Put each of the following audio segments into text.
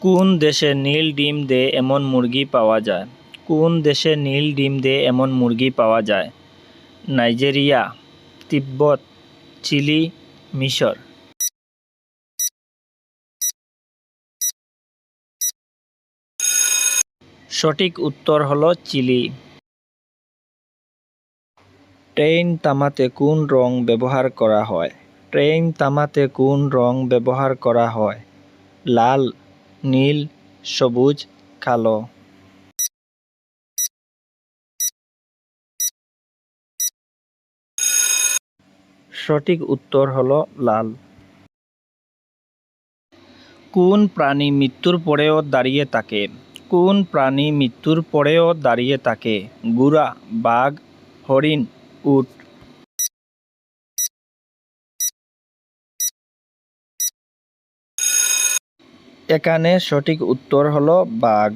কোন দেশে নীল ডিম দেয় এমন মুরগি পাওয়া যায়? কোন দেশে নীল ডিম দেয় এমন মুরগি পাওয়া যায়? নাইজেরিয়া, তিব্বত, চিলি, মিশর। সঠিক উত্তর হলো চিলি। ট্রেন তামাতে কোন রং ব্যবহার করা হয়? ট্রেন তামাতে কোন রং ব্যবহার করা হয়? লাল নীল, সবুজ, কালো। সঠিক উত্তর হলো লাল। কোন প্রাণী মৃত্যুর পরেও দাঁড়িয়ে থাকে? কোন প্রাণী মৃত্যুর পরেও দাঁড়িয়ে থাকে? গুড়া, বাঘ, হরিণ, উট। এখানে সঠিক উত্তর হলো বাঘ।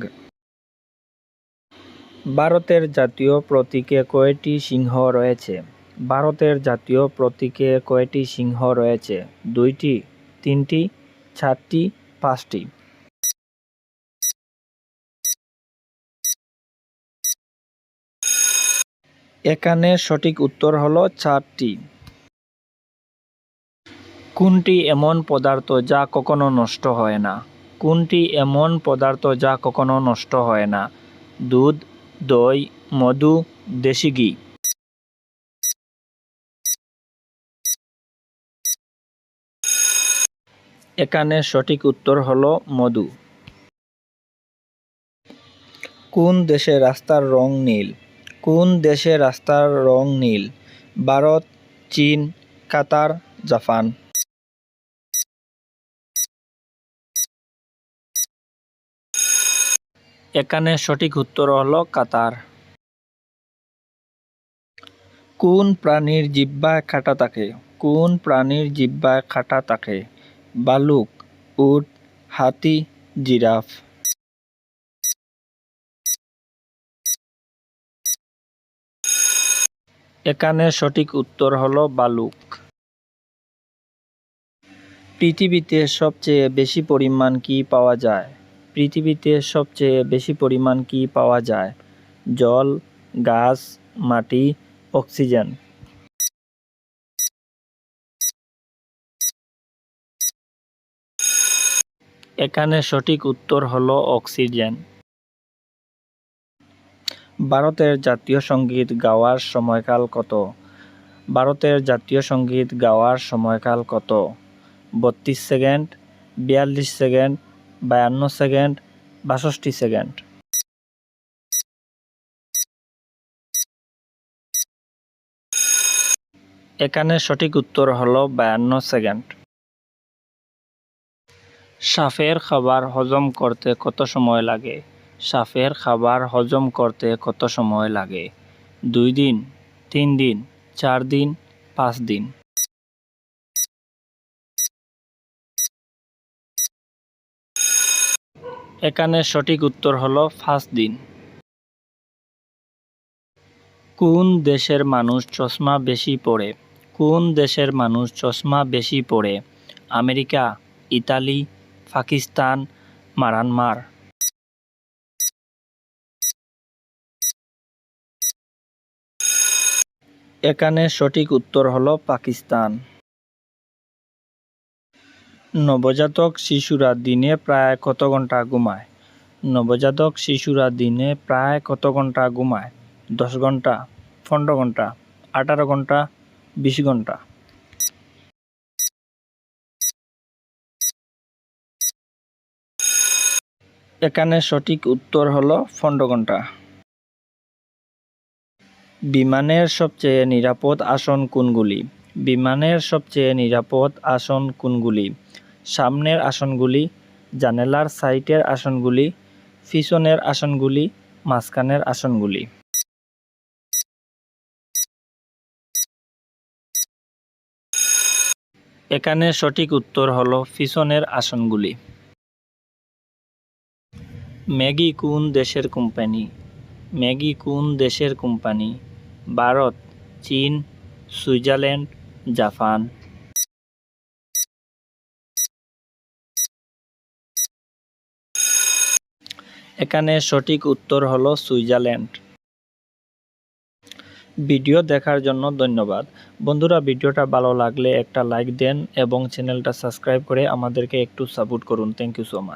ভারতের জাতীয় প্রতীকে কয়টি সিংহ রয়েছে? ভারতের জাতীয় প্রতীকে কয়টি সিংহ রয়েছে? দুইটি, তিনটি, চারটি, পাঁচটি। এখানে সঠিক উত্তর হলো চারটি। কোনটি এমন পদার্থ যা কখনো নষ্ট হয় না? কোনটি এমন পদার্থ যা কখনো নষ্ট হয় না? দুধ, দই, মধু, দেশি ঘি। এখানে সঠিক উত্তর হল মধু। কোন দেশে রাস্তার রং নীল? কোন দেশে রাস্তার রং নীল? ভারত, চীন, কাতার, জাপান। এখানে সঠিক উত্তর হল কাতার। কোন প্রাণীর জিহ্বায় কাঁটা থাকে? কোন প্রাণীর জিহ্বায় কাঁটা থাকে? বালুক, উট, হাতি, জিরাফ। এখানে সঠিক উত্তর হলো বালুক। পৃথিবীতে সবচেয়ে বেশি পরিমাণ কি পাওয়া যায়? পৃথিবীতে সবচেয়ে বেশি পরিমাণ কি পাওয়া যায়? জল, গাছ, মাটি, অক্সিজেন। এখানে সঠিক উত্তর হলো অক্সিজেন। ভারতের জাতীয় সংগীত গাওয়ার সময়কাল কত? ভারতের জাতীয় সংগীত গাওয়ার সময়কাল কত? বত্রিশ সেকেন্ড, বিয়াল্লিশ সেকেন্ড বায়ান্ন সেকেন্ড, বাষট্টি সেকেন্ড। এখানে সঠিক উত্তর হলো বায়ান্ন সেকেন্ড। সাপের খাবার হজম করতে কত সময় লাগে? সাপের খাবার হজম করতে কত সময় লাগে? দুই দিন, তিন দিন, চার দিন, পাঁচ দিন। এখানে সঠিক উত্তর হলো পাঁচ দিন। কোন দেশের মানুষ চশমা বেশি পরে? কোন দেশের মানুষ চশমা বেশি পরে? আমেরিকা, ইতালি, পাকিস্তান মায়ানমার এখানে সঠিক উত্তর হলো পাকিস্তান। নবজাতক শিশুরা দিনে প্রায় কত ঘণ্টা ঘুমায়? নবজাতক শিশুরা দিনে প্রায় কত ঘণ্টা ঘুমায়? দশ ঘণ্টা, পনেরো ঘণ্টা, আঠারো ঘণ্টা, বিশ ঘণ্টা। এখানে সঠিক উত্তর হলো পনেরো ঘণ্টা। বিমানের সবচেয়ে নিরাপদ আসন কোনগুলি? বিমানের সবচেয়ে নিরাপদ আসন কোনগুলি? সামনের আসনগুলি, জানালার সাইটের আসনগুলি, পিছনের আসনগুলি, মাঝখানের আসনগুলি। এখানে সঠিক উত্তর হল পিছনের আসনগুলি। ম্যাগি কোন দেশের কোম্পানি? ম্যাগি কোন দেশের কোম্পানি? ভারত, চীন, সুইজারল্যান্ড, জাপান। এখানে সঠিক উত্তর হলো সুইজারল্যান্ড। ভিডিও দেখার জন্য ধন্যবাদ। বন্ধুরা, ভিডিওটা ভালো লাগলে একটা লাইক দেন এবং চ্যানেলটা সাবস্ক্রাইব করে আমাদেরকে একটু সাপোর্ট করুন। Thank you so much